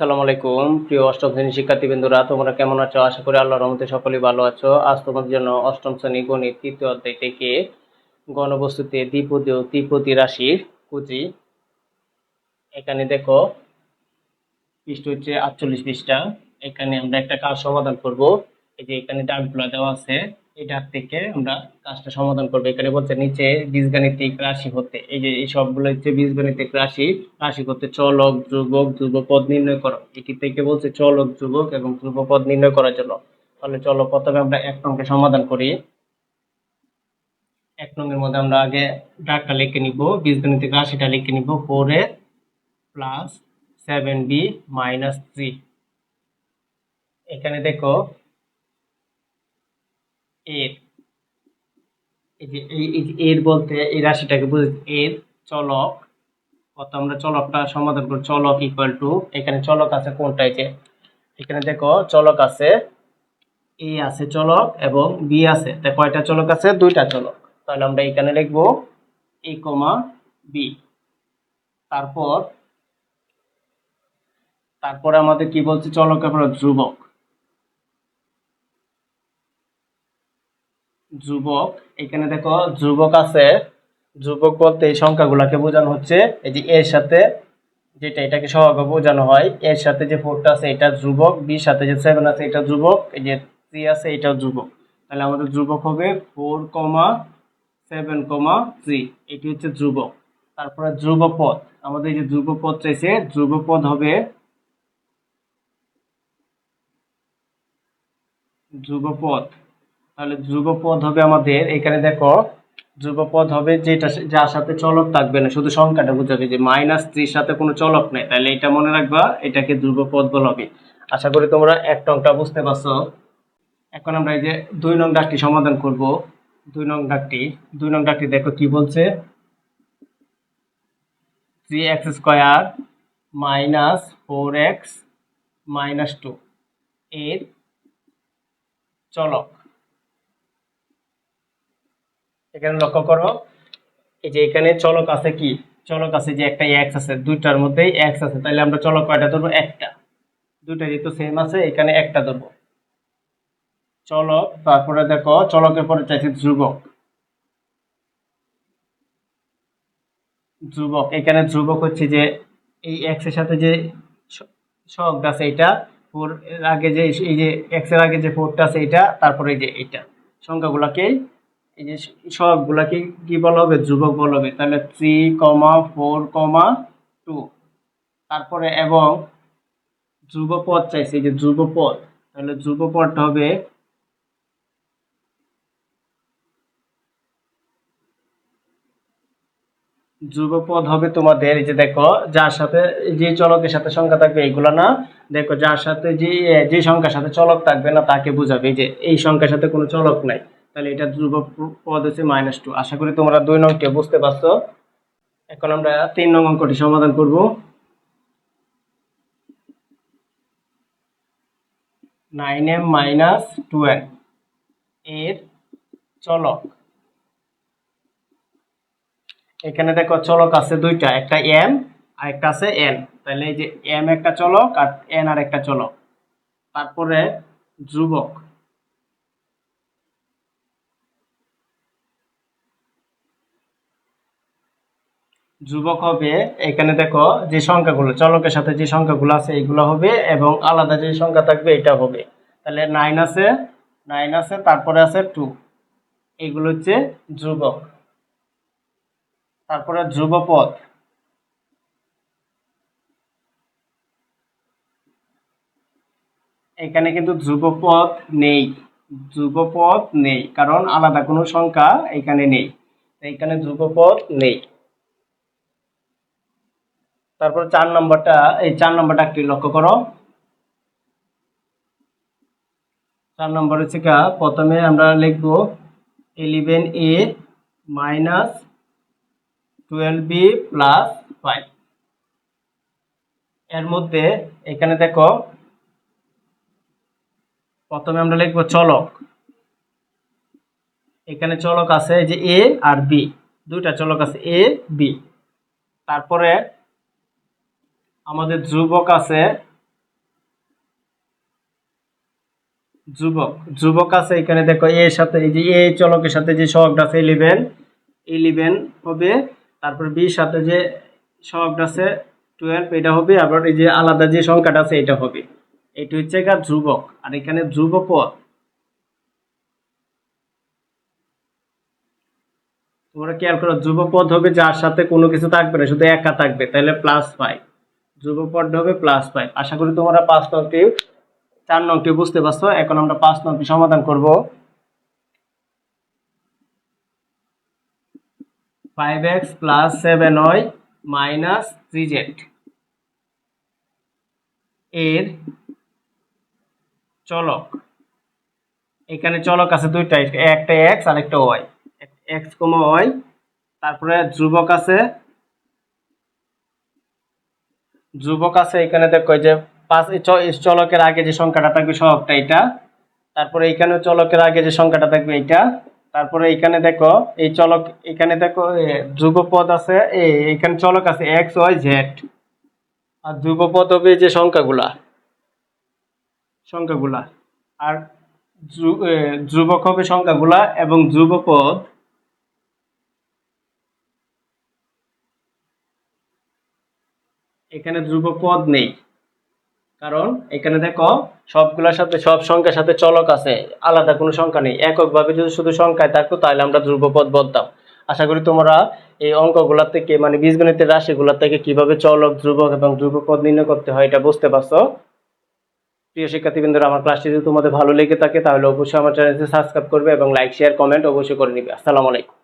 আসসালামু আলাইকুম। প্রিয় অষ্টম শ্রেণির শিক্ষার্থীবৃন্দরা, তোমরা কেমন আছো? আশা করি আল্লাহর রহমতে সকলেই ভালো আছো। আজ তোমাদের জন্য অষ্টম শ্রেণি গণিত তৃতীয় অধ্যায় থেকে গণবস্তুতে দ্বিপদী ও ত্রিপদী রাশির কুচি। এখানে দেখো, পৃষ্ঠ হচ্ছে আটচল্লিশ পৃষ্ঠা। এখানে আমরা একটা কাজ সমাধান করব। এই যে এখানে দাগগুলো দেওয়া আছে। দাগ থেকে আমরা কাজটা সমাধান করব। এখানে বলছে, নিচে বীজগাণিতিক রাশি হতে, এই যে এই সবগুলো হচ্ছে বীজগাণিতিক রাশি রাশি করতে চলক, ধ্রুবক, ধ্রুবপদ নির্ণয় করো। এটি থেকে বলছে চলক, ধ্রুবক এবং ধ্রুবপদ নির্ণয় করার জন্য। তাহলে চলো প্রথমে আমরা এক নংকে সমাধান করি। এক নংয়ের মধ্যে আমরা আগে দাগটা লিখে নিব, বীজগণিতিক রাশিটা লিখে নিব four A plus seven B minus three এখানে দেখো এর এর বলতে এই রাশিটাকে বুঝে এর চলক, কত আমরা চলকটা সমাধান করি, চলক ইকুয়াল টু এখানে চলক আছে কোনটা যে? এখানে দেখো চলক আছে, এ আছে চলক এবং বি আছে। তাই কয়টা চলক আছে? দুইটা চলক। তাহলে আমরা এখানে লিখব এ কমা বি। তারপর, তারপরে আমাদের কি বলছে? চলকের পর ধ্রুবক। ধ্রুবক এখানে দেখো যুবক আছে। ধ্রুবক বলতে এই সংখ্যাগুলোকে বোঝানো হচ্ছে। এই যে এর সাথে যেটা, এটাকে সহগ বোঝানো হয়। এর সাথে যে ফোরটা আছে, এটা যুবক। বির সাথে যে সেভেন আছে, এটা যুবক। এই যে থ্রি আছে, এটাও যুবক। তাহলে আমাদের যুবক হবে four comma seven comma three. এটি হচ্ছে যুবক। তারপরে ধ্রুবপদ আমাদের যে ধ্রুবপদ চাইছে ধ্রুবপদ হবে ধ্রুবপদ তাহলে ধ্রুবপদ হবে আমাদের, এখানে দেখো, ধ্রুবপদ হবে যেটা, যার সাথে চলক থাকবে না, শুধু সংখ্যাটা বুঝাবে যে মাইনাস থ্রির সাথে কোনো চলক নেই, তাহলে এটা মনে রাখবা, এটাকে ধ্রুবপদ বলা হবে। আশা করি তোমরা এক টংটা বুঝতে পারছ। এখন আমরা এই যে দুই নং ডাকটি সমাধান করব। দুই নং ডাকটি, দুই নং ডাকটি দেখো কি বলছে? Three X square minus four X minus two এর চলক। এখানে লক্ষ্য করো, এই যে এখানে চলক আছে কি? চলক আছে যে একটা এক্স আছে, দুইটার মধ্যেই এক্স আছে। তাহলে আমরা চলক কয়টা ধরবো? একটা। দুইটা যেহেতু সেম আছে, এখানে একটা ধরবো। চলক, তারপরে দেখো, চলকের পরে চাইছি ধ্রুবক। ধ্রুবক, এখানে ধ্রুবক হচ্ছে যে এই এক্সের সাথে যে সহগ আছে এটা ফোর এর আগে যে, এই যে এক্সের আগে যে ফোরটা আছে এটা, তারপরে যে এটা সংখ্যাগুলোকে এই যে সবগুলাকে কি বলা হবে? ধ্রুবক বলা হবে। তাহলে three comma four comma two তারপরে এবং ধ্রুবপদ চাইছে, এই যে ধ্রুবপদ তাহলে ধ্রুবপদটা হবে ধ্রুবপদ হবে তোমাদের, এই যে দেখো, যার সাথে যে চলকের সাথে সংখ্যা থাকবে এইগুলো না। দেখো, যার সাথে যে যে সংখ্যার সাথে চলক থাকবে না, তাকে বোঝাবে এই যে এই সংখ্যার সাথে কোনো চলক নাই। তাহলে এটা ধ্রুব পদ হচ্ছে মাইনাস টু আশা করি তোমরা দুই নংটি বুঝতে পারছ। এখন আমরা তিন নং অঙ্কটি সমাধান করব। নাইন এম মাইনাস টুয়েলভ এর চলক। এখানে দেখো চলক আছে দুইটা, একটা এম আর একটা আছে এন তাহলে এই যে এম একটা চলক আর এন আর একটা চলক। তারপরে ধ্রুবক। ধ্রুবক হবে, এখানে দেখো যে সংখ্যাগুলো, চলকের সাথে যে সংখ্যাগুলো আছে এইগুলো হবে এবং আলাদা যে সংখ্যা থাকবে, এটা হবে। তাহলে নাইন আছে নাইন আছে, তারপরে আছে টু এগুলো হচ্ছে ধ্রুবক তারপরে ধ্রুবপদ এখানে কিন্তু ধ্রুবপদ নেই ধ্রুবপদ নেই, কারণ আলাদা কোনো সংখ্যা এখানে নেই। এখানে ধ্রুবপদ নেই। তারপর চার নম্বরটা, এই চার নম্বরটা একটু লক্ষ্য করো। চার নম্বর হচ্ছে কা প্রথমে আমরা লিখব eleven A minus twelve B plus five এর মধ্যে এখানে দেখো, প্রথমে আমরা লিখব চলক। এখানে চলক আছে যে এ আর বি দুইটা চলক আছে এ বি তারপরে আমাদের যুবক আছে। যুবক যুবক আছে এখানে, দেখো এর সাথে, এই যে এ চলকের সাথে যে সহগটা আছে ইলেভেন ইলেভেন হবে। তারপর বি সাথে যে সহগটা আছে টুয়েলভ এটা হবে। আবার এই যে আলাদা যে সংখ্যাটা আছে, এটা হবে। এটা হচ্ছে গা যুবক। আর এখানে যুবক তোমরা খেয়াল করো যুব যুবপদ হবে, যার সাথে কোনো কিছু থাকবে না, শুধু একা থাকবে, তাহলে প্লাস ফাইভ ধ্রুবপদ হবে প্লাস ফাইভ আশা করি তোমরা পাঁচ নংটি, চার নংটি বুঝতে পারছ। এখন আমরা পাঁচ নংটি সমাধান করব। Five X plus seven Y minus three Z এর চলক। এখানে চলক আছে দুইটা, একটা এক্স আর একটা ওয়াই এক্স কমা ওয়াই তারপরে ধ্রুবক আছে ধ্রুবক আছে এখানে দেখো যে পাঁচ চলকের আগে যে সংখ্যাটা থাকবে সহগটা এটা তারপরে এখানে চলকের আগে যে সংখ্যাটা থাকবে এইটা। তারপরে এখানে দেখো এই চলক এখানে দেখো এ, ধ্রুবপদ আছে এখানে চলক আছে এক্স ওয়াই জেড। আর ধ্রুবপদ হবে যে সংখ্যাগুলা। সংখ্যাগুলা। আর ধ্রুবক হবে সংখ্যাগুলা এবং ধ্রুবপদ এখানে ধ্রুবপদ নেই। কারণ এখানে দেখো, সবগুলোর সাথে, সব সংখ্যার সাথে চলক আছে, আলাদা কোনো সংখ্যা নেই। এককভাবে যদি শুধু সংখ্যায় থাকতো তাহলে আমরা ধ্রুবপদ বলতাম আশা করি তোমরা এই অঙ্কগুলা থেকে মানে বীজগণিতের রাশিগুলা থেকে কীভাবে চলক, ধ্রুবক এবং ধ্রুবপদ নির্ণয় করতে হয় এটা বুঝতে পারছ? প্রিয় শিক্ষার্থীবৃন্দরা, আমার ক্লাসটি যদি তোমাদের ভালো লেগে থাকে, তাহলে অবশ্যই আমার চ্যানেলটি সাবস্ক্রাইব করবে এবং লাইক শেয়ার কমেন্ট অবশ্যই করে নিবে। আসসালামু আলাইকুম।